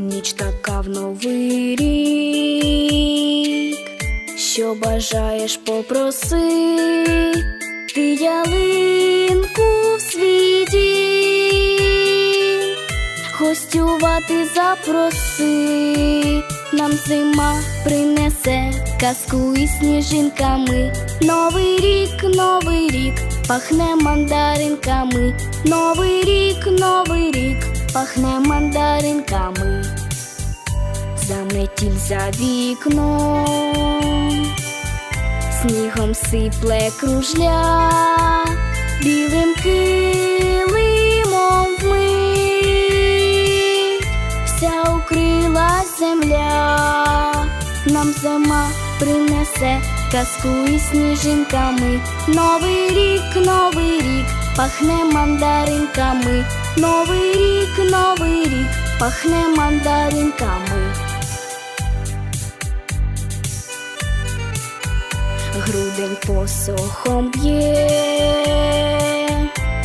ніч така в новий рік, що бажаєш попроси, ти ялинку в світі, гостювати запроси, нам зима принесе казку із сніжинками. Новий рік, новий рік, пахне мандаринками. Новий рік, новий рік, пахне мандаринками. Заметіль за вікном, снігом сипле кружля, білим килимом вмить, вся укрила земля, нам зима принесе казку із сніжинками. Новий рік, новий рік, пахне мандаринками. Новий рік, новий рік, пахне мандаринками. Грудень посохом б'є,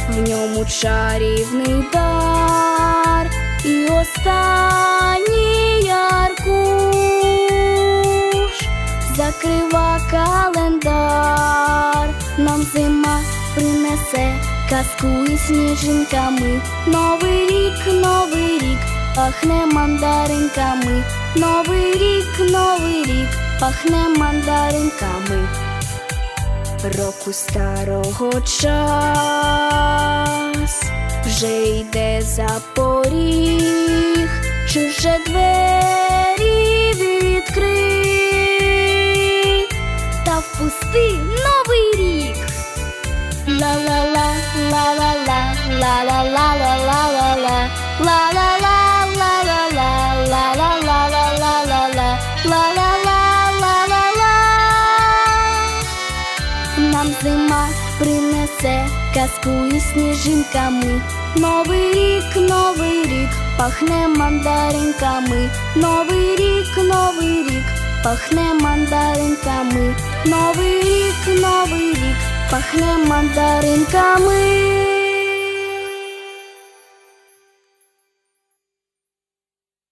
в ньому чарівний дар і останній казку із сніжинками. Новий рік, новий рік, пахне мандаринками. Новий рік, новий рік, пахне мандаринками. Року старого час вже йде за поріг, чи вже двері відкрий, та впусти новий рік. Нам зима принесе казку із сніжинками. Новий рік, новий рік, пахне мандаринками. Новий рік, новий рік, пахне мандаринками. Новий рік, новий рік, пахне мандаринками.